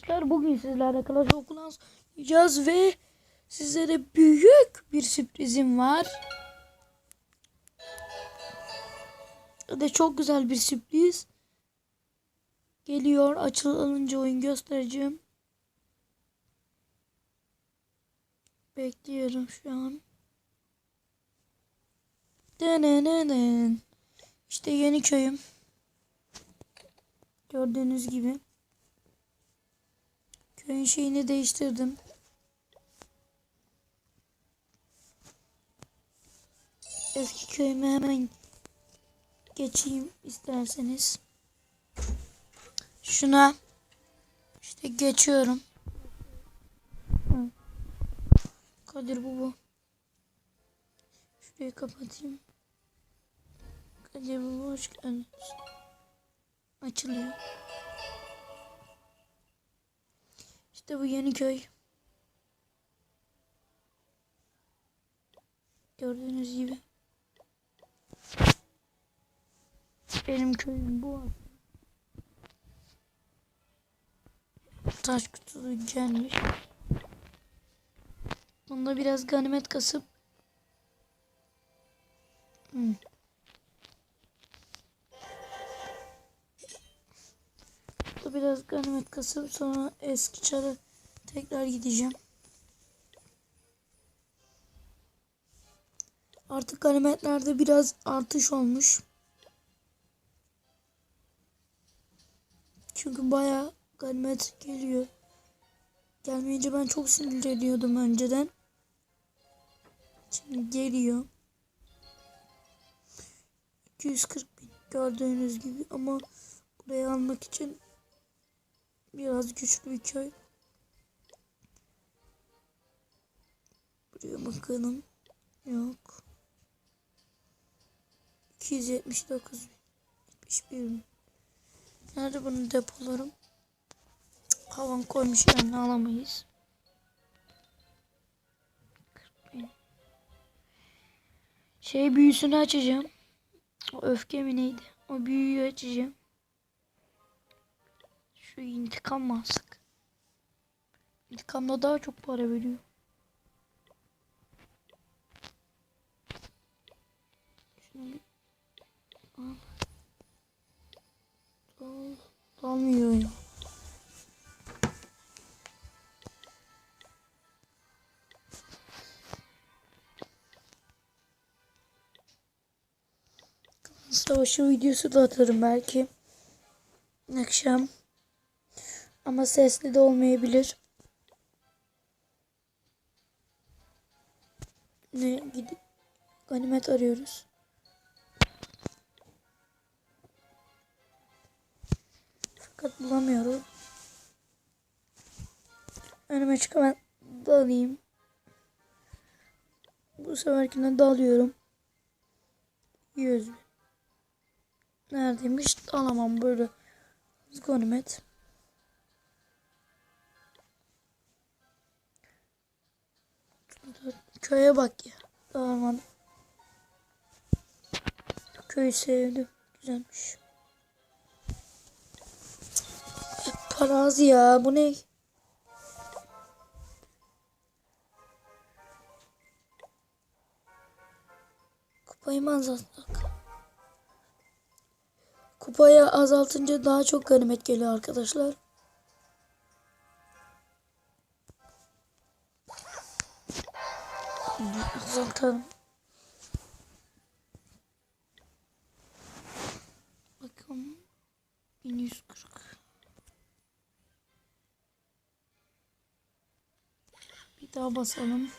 arkadaşlar. Bugün sizlerle Clash of Clans oynayacağız ve sizlere büyük bir sürprizim var. Ve çok güzel bir sürpriz. Geliyor. Açılınca oyun göstereceğim. Bekliyorum şu an. İşte yeni köyüm. Gördüğünüz gibi. Köyün şeyini değiştirdim. Eski köyüme hemen geçeyim isterseniz. Şuna işte geçiyorum. Kadir bu bu. Şurayı kapatayım. Kadir bu hoş geldiniz. Açılıyor. İşte bu yeni köy. Gördüğünüz gibi. Benim köyüm bu. Taş kutulu gelmiş. Bunda biraz ganimet kasıp Biraz ganimet kasıp sonra eski çara tekrar gideceğim. Artık ganimetlerde biraz artış olmuş. Çünkü baya ganimet geliyor. Gelmeyince ben çok sinirleniyordum önceden. Şimdi geliyor. 240 bin gördüğünüz gibi ama burayı almak için biraz güçlü bir köy. Buraya bakalım. Yok. 279 71 bin. Nerede bunu depolarım? Havan koymuş yani alamayız. 40 bin. Şey büyüsünü açacağım. O öfke mi neydi? O büyüyü açacağım. Şu intikam alsak? İntikamda daha çok para veriyor. Bir al. Dal. Dalmıyor ya. Savaşı videosu da atarım belki. Akşam. Ama sesli de olmayabilir. Ne gidip ganimet arıyoruz. Fakat bulamıyorum. Önüme çıkan dalayım. Bu seferkine dalıyorum. 100 bin. Neredeymiş? Alamam böyle. Ganimet. Köye bak ya. Dağılmadı. Köyü sevdim. Güzelmiş. Hep para az ya. Bu ne? Kupayı mı azalttık? Kupayı azaltınca daha çok ganimet geliyor arkadaşlar. Azaltalım. Bakalım. 1140. Bir daha basalım.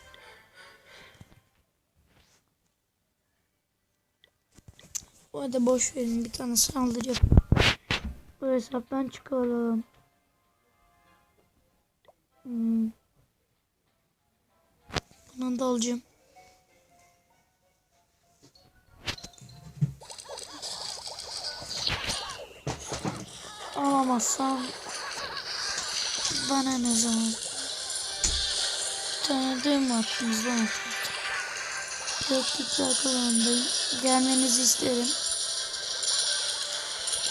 Bu arada boş verin bir tane saldırı Bu hesaptan çıkaralım. Hmm. Bunu da alacağım. Alamazsam bana ne zaman tanıdığım aklımızdan atıldı. Göktürkler kulağındayım. Gelmenizi isterim.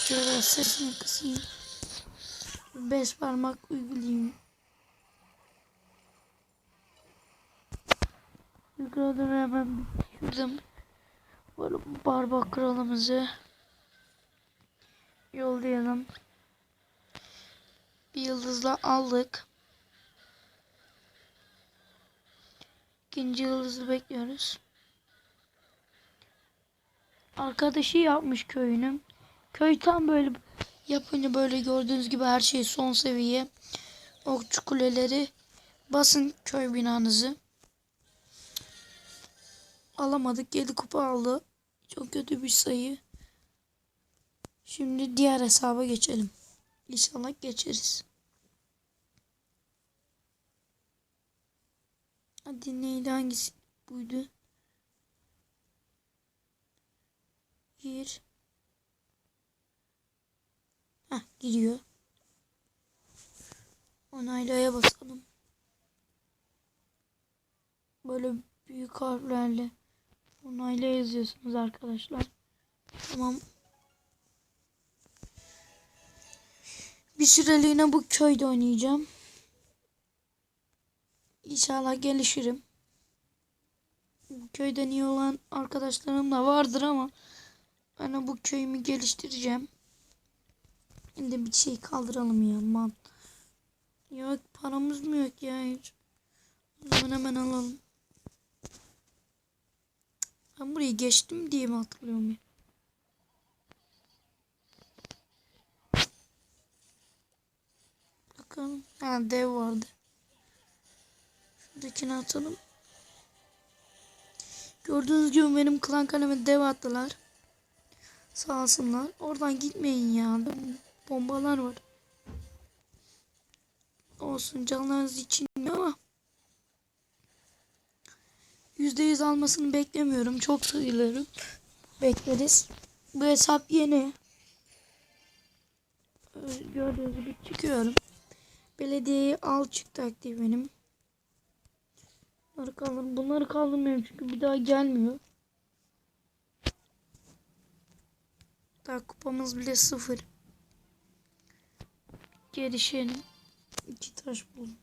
Şöyle sesini kısayım. Beş parmak uygulayayım. Uyguladım hemen şuradan böyle barbar kralımızı yollayalım. Bir yıldızla aldık. İkinci yıldızı bekliyoruz. Arkadaşı yapmış köyünü. Köy tam böyle yapınca böyle gördüğünüz gibi her şey son seviye. Okçu kuleleri. Basın köy binanızı. Alamadık. 7 kupa aldı. Çok kötü bir sayı. Şimdi diğer hesaba geçelim. İnşallah geçeriz. Hadi neydi hangisi buydu? Gir. Heh giriyor. Onaylaya basalım. Böyle büyük harflerle onayla yazıyorsunuz arkadaşlar. Tamam. Bir süreliğine bu köyde oynayacağım. İnşallah gelişirim. Bu köyden iyi olan arkadaşlarım da vardır ama ben bu köyümü geliştireceğim. Şimdi bir şey kaldıralım ya man. Yok paramız mı yok ya hiç. O zaman hemen alalım. Ben burayı geçtim diye mi hatırlıyorum ya? Bakalım. Ha dev vardı. Şuradakini atalım. Gördüğünüz gibi benim klan kaleme dev attılar. Sağ olsunlar. Oradan gitmeyin ya. Bombalar var. Olsun canlarınız için ama %100 almasını beklemiyorum. Çok sayılırım. Bekleriz. Bu hesap yeni. Ee, Gördüğünüz gibi çıkıyorum. Belediyeyi al çık taktiği benim. Bunları kaldır. Bunları kaldırmıyorum çünkü bir daha gelmiyor. Daha kupamız bile sıfır. Gelişelim. İki taş buldum.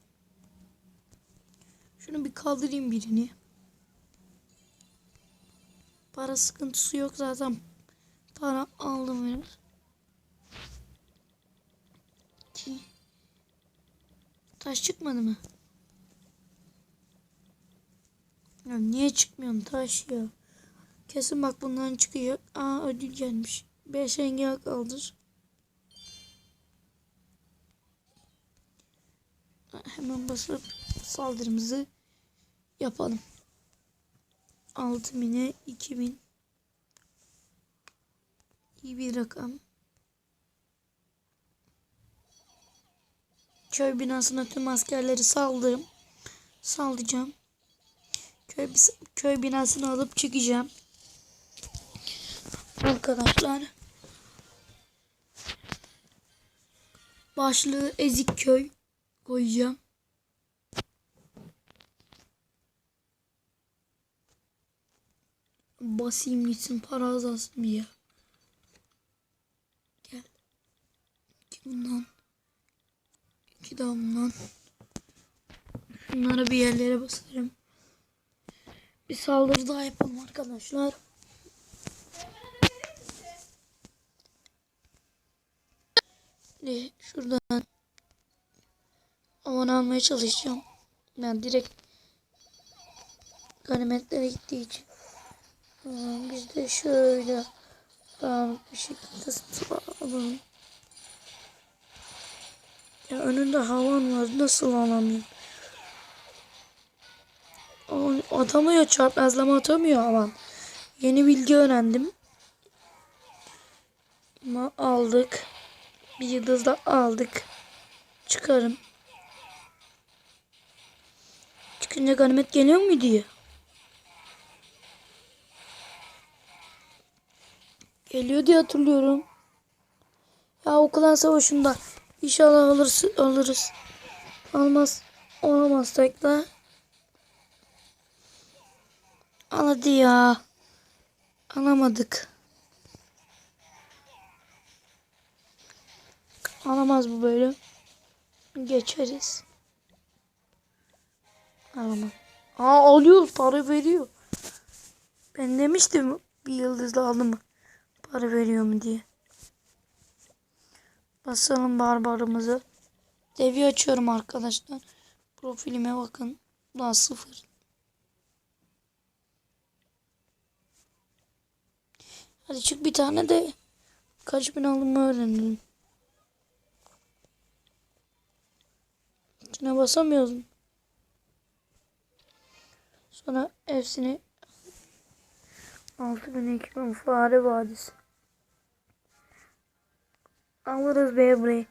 Şunu bir kaldırayım birini. Para sıkıntısı yok zaten. Para aldım. İki. Taş çıkmadı mı? Ya niye çıkmıyorsun taş ya? Kesin bak bundan çıkıyor. Aa ödül gelmiş. 5 engel kaldır. Hemen basıp saldırımızı yapalım. 6000'e 2000 iyi bir rakam. Köy binasına tüm askerleri saldırım. Saldıracağım. Köy, köy binasını alıp çıkacağım. Arkadaşlar. Başlığı Ezik Köy koyacağım. Basayım gitsin para azalsın ya. Gel. İki bundan. İki daha bundan. Şunları bir yerlere basarım. Bir saldırı daha yapalım arkadaşlar. Şimdi şuradan aman almaya çalışacağım. Ben direkt ganimetlere gittiği için. Biz de şöyle dağınık bir şekilde alalım. Ya önünde havan var. Nasıl alamıyorum? Atamıyor çarpmazlama atamıyor havan. Yeni bilgi öğrendim. Ama aldık. Bir yıldız da aldık. Çıkarım. Çıkınca ganimet geliyor mu diye. Geliyor diye hatırlıyorum. Ya o klan savaşında inşallah alırız. alırız. Almaz. Olamazsak da. Al hadi ya. Alamadık. Alamaz bu böyle. geçeriz. Aman. Aa alıyoruz para veriyor. Ben demiştim bir yıldızla aldı mı para veriyor mu diye. Basalım barbarımızı. Devi açıyorum arkadaşlar. Profilime bakın. Daha sıfır. Hadi çık bir tane de kaç bin aldığımı öğrenelim. İçine basamıyoruz mu? Sonra hepsini 6000 2000 fare vadisi. Alırız be burayı.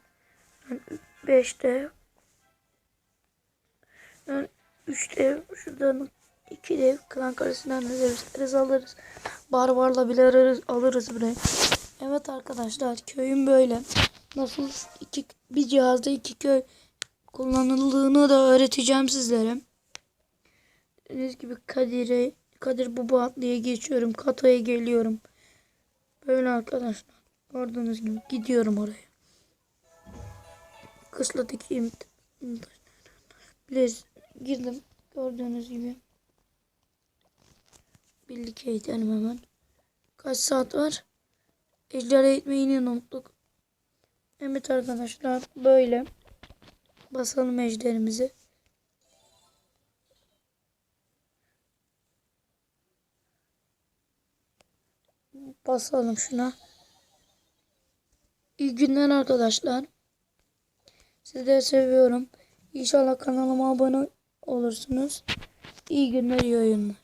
5'te 3'te şuradan 2 dev klan karesinden de alırız. Barbarla bile alırız, alırız burayı. Evet arkadaşlar köyüm böyle. Nasıl iki, bir cihazda iki köy kullanıldığını da öğreteceğim sizlere. Dediğiniz gibi Kadir'e Kadir Baba diye geçiyorum. Kata'ya geliyorum. Böyle arkadaşlar. Gördüğünüz gibi gidiyorum oraya. Kışladaki imtihan. Biliz girdim. Gördüğünüz gibi. Birlik eğitelim hemen. Kaç saat var? Ejderha eğitmeyi unuttuk. Evet arkadaşlar böyle. Basalım ejderimizi. Basalım şuna. İyi günler arkadaşlar. Sizleri seviyorum. İnşallah kanalıma abone olursunuz. İyi günler, iyi oyunlar.